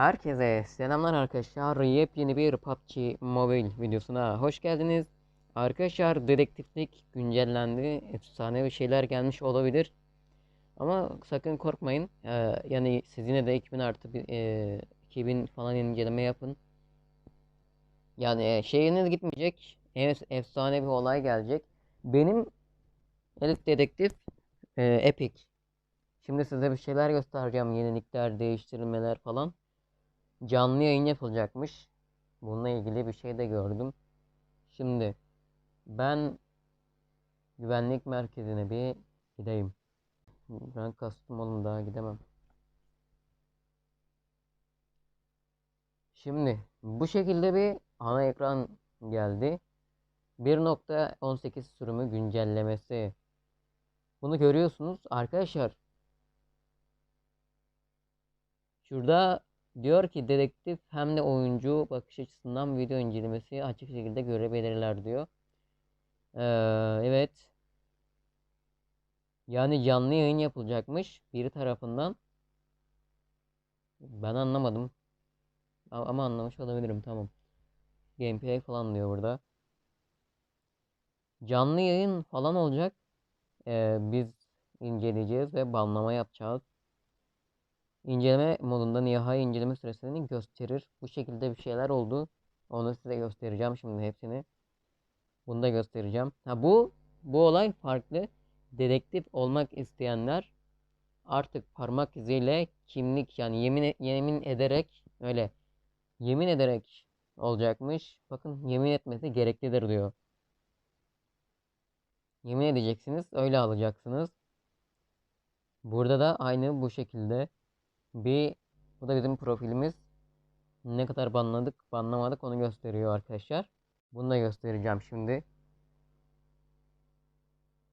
Herkese selamlar arkadaşlar. Yepyeni bir PUBG Mobile videosuna hoş geldiniz. Arkadaşlar dedektiflik güncellendi. Efsane bir şeyler gelmiş olabilir. Ama sakın korkmayın. Ee, yani siz yine de 2000 artı bir, e, 2000 falan inceleme yapın. Yani e, şeyiniz gitmeyecek. Evet, efsane bir olay gelecek. Benim Elif Dedektif e, Epic. Şimdi size bir şeyler göstereceğim. Yenilikler, değiştirmeler falan. Canlı yayın yapılacakmış. Bununla ilgili bir şey de gördüm. Şimdi ben güvenlik merkezine bir gideyim. Ben kastım oğlum daha gidemem. Şimdi bu şekilde bir ana ekran geldi. 1.18 sürümü güncellemesi. Bunu görüyorsunuz arkadaşlar. Şurada diyor ki dedektif hem de oyuncu bakış açısından video incelemesi açık şekilde görebilirler diyor. Ee, evet. Yani canlı yayın yapılacakmış biri tarafından. Ben anlamadım. Ama anlamış olabilirim tamam. Gameplay falan diyor burada. Canlı yayın falan olacak. Ee, biz inceleyeceğiz ve banlama yapacağız. İnceleme modunda nihai inceleme süresini gösterir. Bu şekilde bir şeyler oldu. Onu size göstereceğim şimdi hepsini. Bunu da göstereceğim. Ha bu bu olay farklı. Dedektif olmak isteyenler artık parmak iziyle kimlik yani yemin yemin ederek öyle yemin ederek olacakmış. Bakın yemin etmesi gereklidir diyor. Yemin edeceksiniz, öyle alacaksınız. Burada da aynı bu şekilde bir bu da bizim profilimiz. Ne kadar banladık, banlamadık onu gösteriyor arkadaşlar. Bunu da göstereceğim şimdi.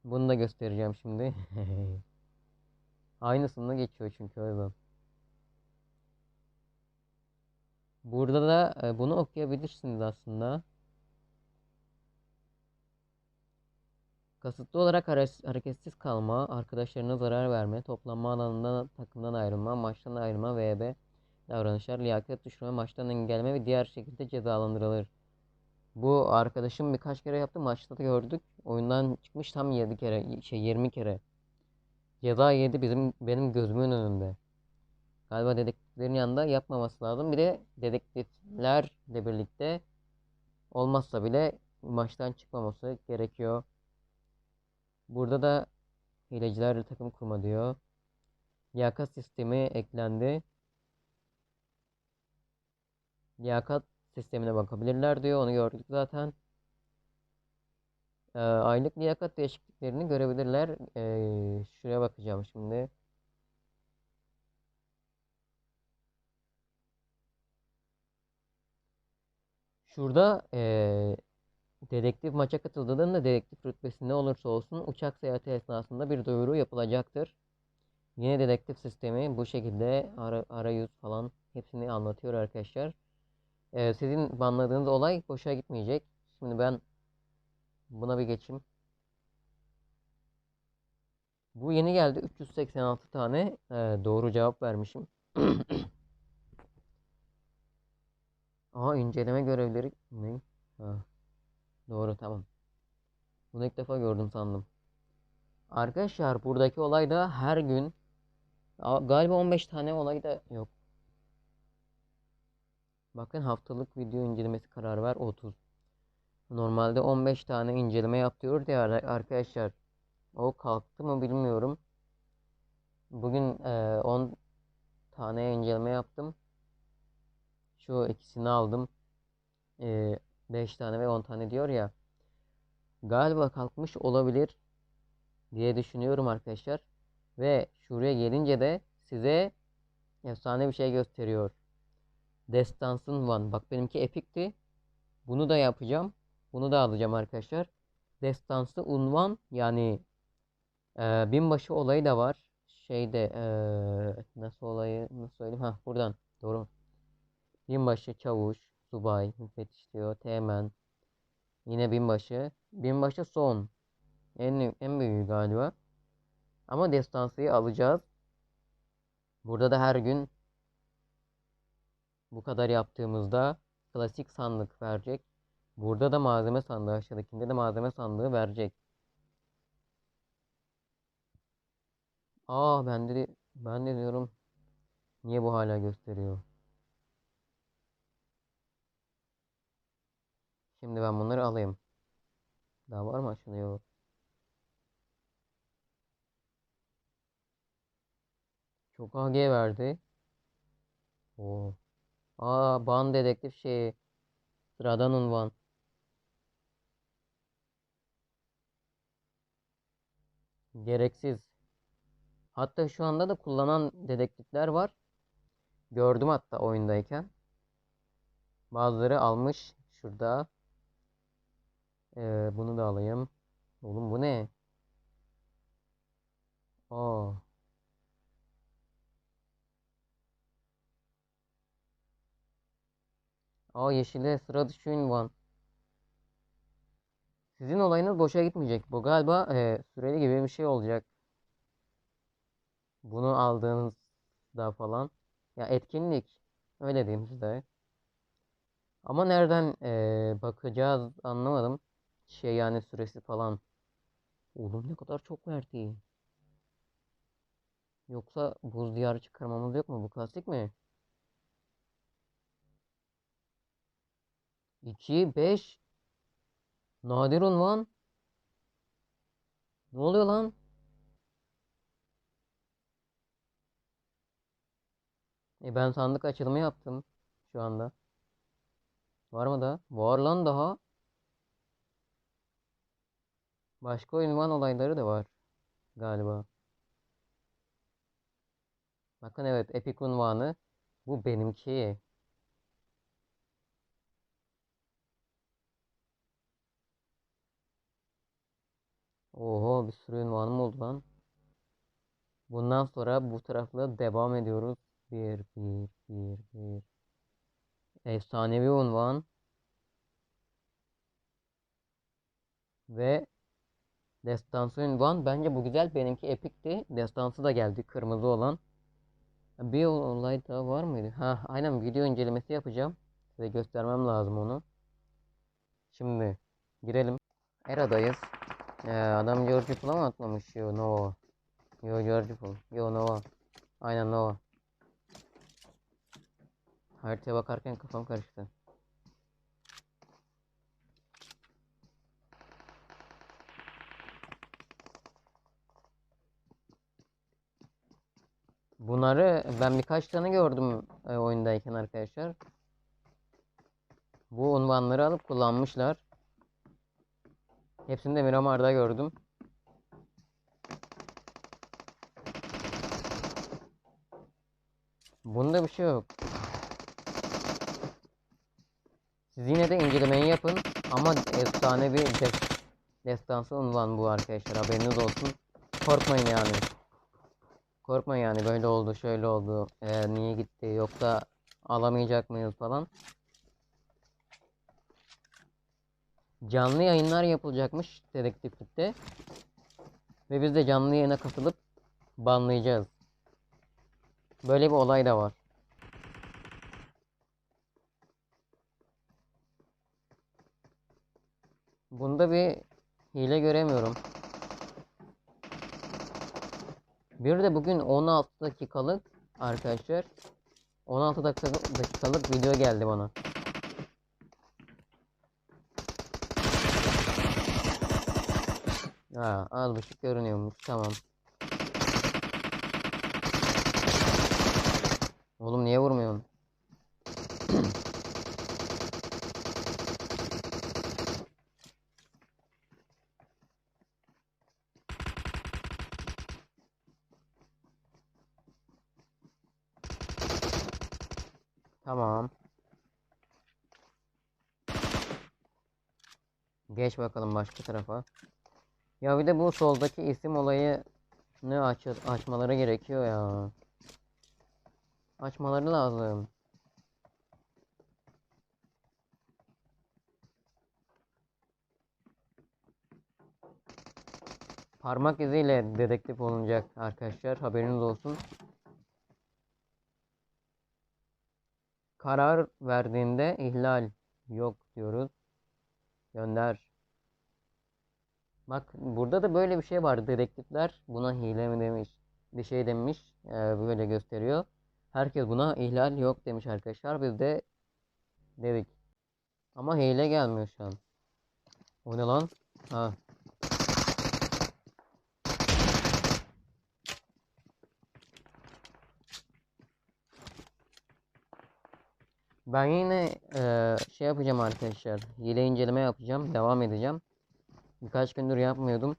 Bunu da göstereceğim şimdi. Aynısını geçiyor çünkü o yüzden. Burada da e, bunu okuyabilirsiniz aslında. Kasıtlı olarak hare- hareketsiz kalma, arkadaşlarına zarar verme, toplanma alanında takımdan ayrılma, maçtan ayrılma vb davranışlar, liyakat düşürme, maçtan engelleme ve diğer şekilde cezalandırılır. Bu arkadaşım birkaç kere yaptı, maçta da gördük. Oyundan çıkmış tam 7 kere, şey 20 kere. Ceza yedi bizim benim gözümün önünde. Galiba dedektiflerin yanında yapmaması lazım. Bir de dedektiflerle birlikte olmazsa bile maçtan çıkmaması gerekiyor. Burada da hilecilerle takım kurma diyor. Liyakat sistemi eklendi. Liyakat sistemine bakabilirler diyor. Onu gördük zaten. Ee, aylık liyakat değişikliklerini görebilirler. Ee, şuraya bakacağım şimdi. Şurada ee, Dedektif maça katıldığında dedektif rütbesi ne olursa olsun uçak seyahati esnasında bir duyuru yapılacaktır. Yine dedektif sistemi bu şekilde ara, arayüz falan hepsini anlatıyor arkadaşlar. Ee, sizin banladığınız olay boşa gitmeyecek. Şimdi ben buna bir geçeyim. Bu yeni geldi. 386 tane e, doğru cevap vermişim. Aha inceleme görevleri ne? Ha. Doğru tamam. Bunu ilk defa gördüm sandım. Arkadaşlar buradaki olay da her gün galiba 15 tane olay da yok. Bakın haftalık video incelemesi kararı var 30. Normalde 15 tane inceleme yapıyordu ya ar- arkadaşlar. O kalktı mı bilmiyorum. Bugün e, 10 tane inceleme yaptım. Şu ikisini aldım. E, 5 tane ve 10 tane diyor ya. Galiba kalkmış olabilir diye düşünüyorum arkadaşlar. Ve şuraya gelince de size efsane bir şey gösteriyor. Destansın One. Bak benimki epikti. Bunu da yapacağım. Bunu da alacağım arkadaşlar. Destansı unvan yani e, binbaşı olayı da var. Şeyde e, nasıl olayı nasıl söyleyeyim? Ha buradan doğru? Binbaşı, çavuş, subay, müfettiş diyor, teğmen. Yine binbaşı. Binbaşı son. En, en büyüğü galiba. Ama destansıyı alacağız. Burada da her gün Bu kadar yaptığımızda klasik sandık verecek. Burada da malzeme sandığı aşağıdakinde de malzeme sandığı verecek. Aa ben de ben de diyorum niye bu hala gösteriyor? Şimdi ben bunları alayım. Daha var mı aşağıda? Yok. Çok AG verdi. Oo. Aa ban dedektif şeyi. Sıradan unvan. Gereksiz. Hatta şu anda da kullanan dedektifler var. Gördüm hatta oyundayken. Bazıları almış. Şurada. Ee, bunu da alayım. Oğlum bu ne? Aa. Aa yeşile sıra dışı ünvan. Sizin olayınız boşa gitmeyecek. Bu galiba e, süreli gibi bir şey olacak. Bunu aldığınızda falan. Ya etkinlik. Öyle diyeyim size. Ama nereden e, bakacağız anlamadım. Şey yani süresi falan. Oğlum ne kadar çok verdi. Yoksa buz diyarı çıkarmamız yok mu? Bu klasik mi? 2, 5. Nadir unvan. Ne oluyor lan? E ben sandık açılımı yaptım şu anda. Var mı da? Var lan daha. Başka ünvan olayları da var galiba. Bakın evet Epic unvanı. Bu benimki. Oho bir sürü ünvanım oldu lan. Bundan sonra bu tarafla devam ediyoruz. Bir, bir, bir, bir. Efsanevi unvan. Ve Destansı ünvan. Bence bu güzel. Benimki epikti. Destansı da geldi. Kırmızı olan. Bir olay daha var mıydı? Ha, aynen video incelemesi yapacağım. Size göstermem lazım onu. Şimdi girelim. Era'dayız. Ee, adam George Pool'a mı atlamış? Yo Nova. Yo George Pool. Yo Nova. Aynen Nova. Haritaya bakarken kafam karıştı. Bunları ben birkaç tane gördüm e, oyundayken arkadaşlar. Bu unvanları alıp kullanmışlar. Hepsini de Miramar'da gördüm. Bunda bir şey yok. Siz yine de incelemeyi yapın. Ama efsane bir des destansı unvan bu arkadaşlar. Haberiniz olsun. Korkmayın yani. Korkmayın yani böyle oldu şöyle oldu. Ee, niye gitti yoksa alamayacak mıyız falan. Canlı yayınlar yapılacakmış dedektiflikte. Ve biz de canlı yayına katılıp banlayacağız. Böyle bir olay da var. Bunda bir hile göremiyorum. Bir de bugün 16 dakikalık arkadaşlar 16 dakika- dakikalık video geldi bana. Ha, az buçuk görünüyormuş. Tamam. Oğlum niye vurmuyorsun? Tamam. Geç bakalım başka tarafa. Ya bir de bu soldaki isim olayı ne aç açmaları gerekiyor ya. Açmaları lazım. Parmak iziyle dedektif olunacak arkadaşlar. Haberiniz olsun. karar verdiğinde ihlal yok diyoruz. Gönder. Bak burada da böyle bir şey var. Dedektifler buna hile mi demiş. Bir şey demiş. e, böyle gösteriyor. Herkes buna ihlal yok demiş arkadaşlar. Biz de dedik. Ama hile gelmiyor şu an. O ne lan? Ha. Ben yine e, şey yapacağım arkadaşlar. Hile inceleme yapacağım. Devam edeceğim. Birkaç gündür yapmıyordum.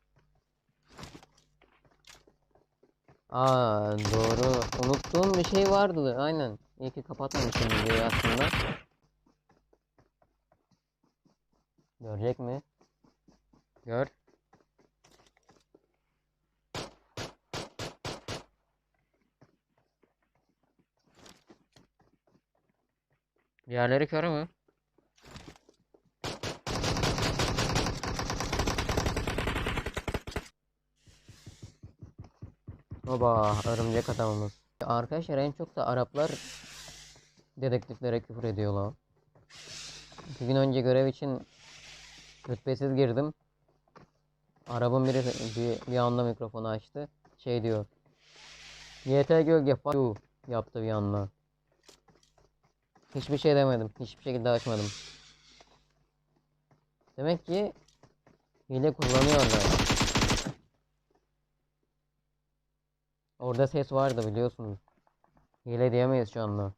Aa doğru. Unuttuğum bir şey vardı. Aynen. İyi ki kapatmamışım videoyu aslında. Görecek mi? Gör. Diğerleri kör mü? Oba örümcek adamımız. Arkadaşlar en çok da Araplar dedektiflere küfür ediyorlar. İki gün önce görev için rütbesiz girdim. Arabın biri bir, bir anda mikrofonu açtı. Şey diyor. YT gölge you yaptı bir anda. Hiçbir şey demedim. Hiçbir şekilde açmadım. Demek ki hile kullanıyorlar. Orada ses vardı biliyorsunuz. Hile diyemeyiz şu anda.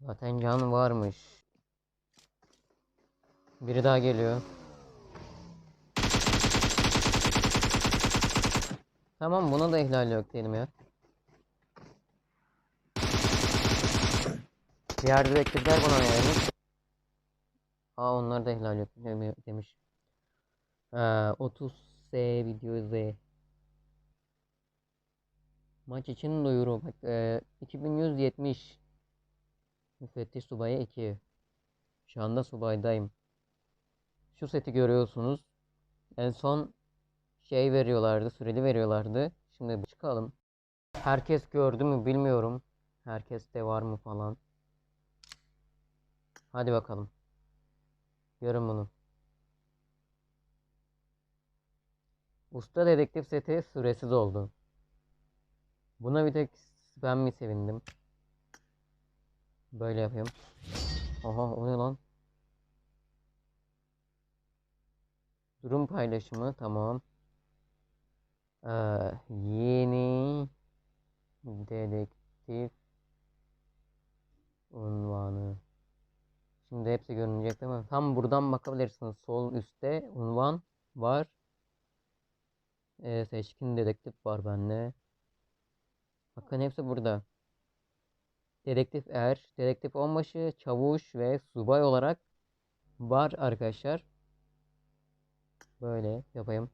Zaten can varmış. Biri daha geliyor. Tamam buna da ihlal yok diyelim ya. Diğer direktifler buna yaymış. Aa onlar da ihlal demi- demiş. Ee, 30 S video Z. Maç için duyuru. Bak, e, 2170. Müfettiş subaya 2. Şu anda subaydayım. Şu seti görüyorsunuz. En son şey veriyorlardı, süreli veriyorlardı. Şimdi çıkalım. Herkes gördü mü bilmiyorum. Herkes de var mı falan. Hadi bakalım. Görün bunu. Usta dedektif seti süresiz oldu. Buna bir tek ben mi sevindim? Böyle yapayım. Oha o ne lan? Durum paylaşımı tamam. Ee, yeni dedektif unvanı. Şimdi hepsi görünecek değil mi? Tam buradan bakabilirsiniz. Sol üstte unvan var. Ee, seçkin dedektif var bende. Bakın hepsi burada. Dedektif er, dedektif onbaşı, çavuş ve subay olarak var arkadaşlar. Böyle yapayım.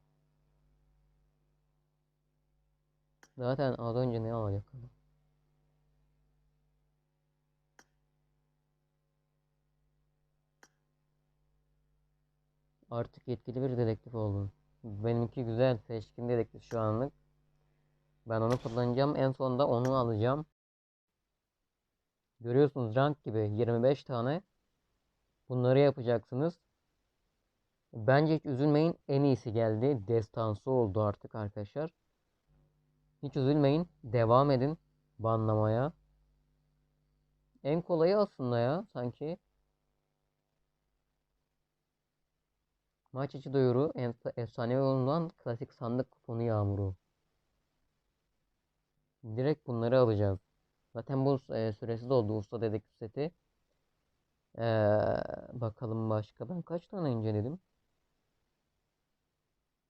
Zaten az önce ne alacak? Artık yetkili bir dedektif oldum. Benimki güzel, seçkin dedektif şu anlık. Ben onu kullanacağım. En sonunda onu alacağım. Görüyorsunuz rank gibi 25 tane. Bunları yapacaksınız. Bence hiç üzülmeyin. En iyisi geldi. Destansı oldu artık arkadaşlar. Hiç üzülmeyin. Devam edin banlamaya. En kolayı aslında ya sanki. Maç içi duyuru efs- efsanevi olunan klasik sandık kuponu yağmuru. Direkt bunları alacağız. Zaten bu e, süresiz oldu usta dedektif seti. Ee, bakalım başka. Ben kaç tane inceledim?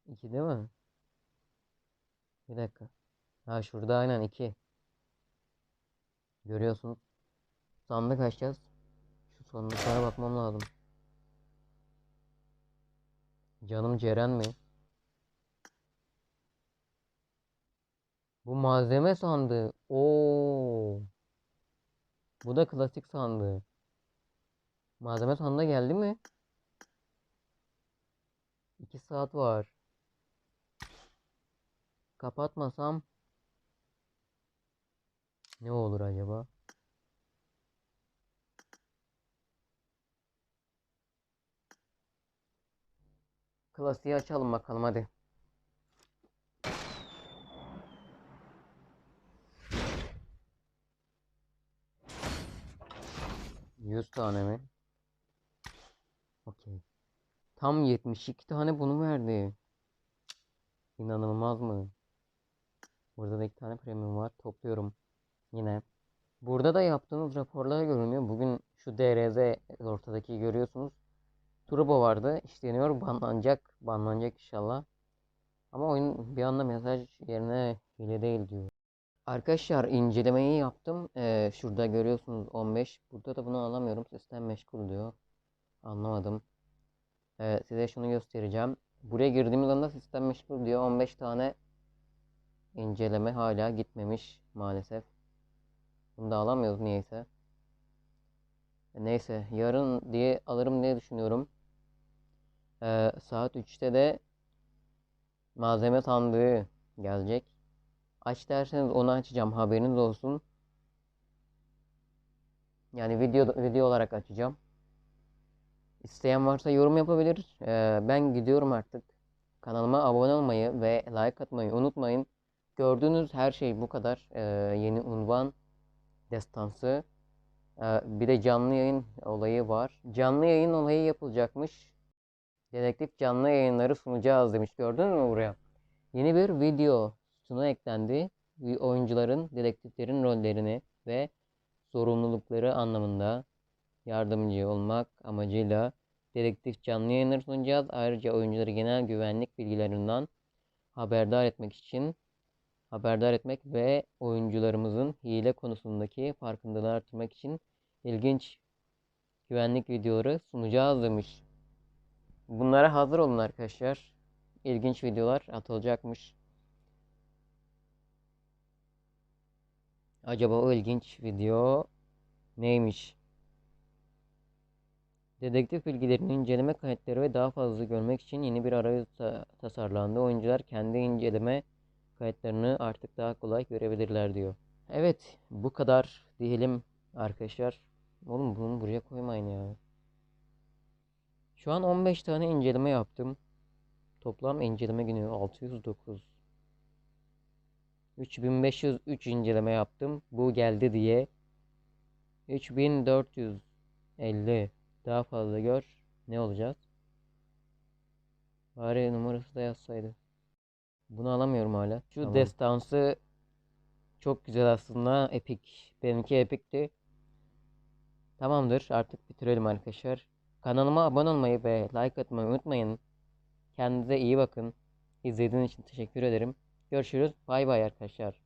İki değil mi? Bir dakika. Ha şurada aynen iki. Görüyorsunuz. Sandık açacağız. Şu sandıklara bakmam lazım. Canım Ceren mi? Bu malzeme sandığı. Oo. Bu da klasik sandığı. Malzeme sonunda geldi mi? 2 saat var. Kapatmasam ne olur acaba? Klasiği açalım bakalım hadi. 100 tane mi? Okey. Tam 72 tane bunu verdi. İnanılmaz mı? Burada da iki tane premium var. Topluyorum. Yine. Burada da yaptığınız raporlar görünüyor. Bugün şu DRZ ortadaki görüyorsunuz. Turbo vardı. İşleniyor. Banlanacak. Banlanacak inşallah. Ama oyun bir anda mesaj yerine hile değil diyor. Arkadaşlar incelemeyi yaptım. Ee, şurada görüyorsunuz 15. Burada da bunu alamıyorum. Sistem meşgul diyor. Anlamadım. Ee, size şunu göstereceğim. Buraya girdiğimiz anda sistem meşgul diyor. 15 tane inceleme hala gitmemiş maalesef. Bunu da alamıyoruz niyeyse. Neyse yarın diye alırım diye düşünüyorum. Ee, saat 3'te de malzeme sandığı gelecek. Aç derseniz onu açacağım haberiniz olsun. Yani video video olarak açacağım. İsteyen varsa yorum yapabilir. Ee, ben gidiyorum artık. Kanalıma abone olmayı ve like atmayı unutmayın. Gördüğünüz her şey bu kadar. Ee, yeni unvan destansı. Ee, bir de canlı yayın olayı var. Canlı yayın olayı yapılacakmış. Dedektif canlı yayınları sunacağız demiş. Gördün mü buraya? Yeni bir video sütuna eklendi. Oyuncuların dedektiflerin rollerini ve sorumlulukları anlamında yardımcı olmak amacıyla dedektif canlı yayınları sunacağız. Ayrıca oyuncuları genel güvenlik bilgilerinden haberdar etmek için haberdar etmek ve oyuncularımızın hile konusundaki farkındalığı artırmak için ilginç güvenlik videoları sunacağız demiş. Bunlara hazır olun arkadaşlar. İlginç videolar atılacakmış. Acaba o ilginç video neymiş? Dedektif bilgilerini inceleme kayıtları ve daha fazla görmek için yeni bir arayüz ta- tasarlandı. Oyuncular kendi inceleme kayıtlarını artık daha kolay görebilirler diyor. Evet, bu kadar diyelim arkadaşlar. Oğlum bunu buraya koymayın ya. Şu an 15 tane inceleme yaptım. Toplam inceleme günü 609. 3503 inceleme yaptım. Bu geldi diye. 3450 daha fazla gör. Ne olacağız? Bari numarası da yazsaydı. Bunu alamıyorum hala. Şu Tamam. destansı çok güzel aslında. Epik. Benimki epikti. Tamamdır. Artık bitirelim arkadaşlar. Kanalıma abone olmayı ve like atmayı unutmayın. Kendinize iyi bakın. İzlediğiniz için teşekkür ederim. Görüşürüz. Bay bay arkadaşlar.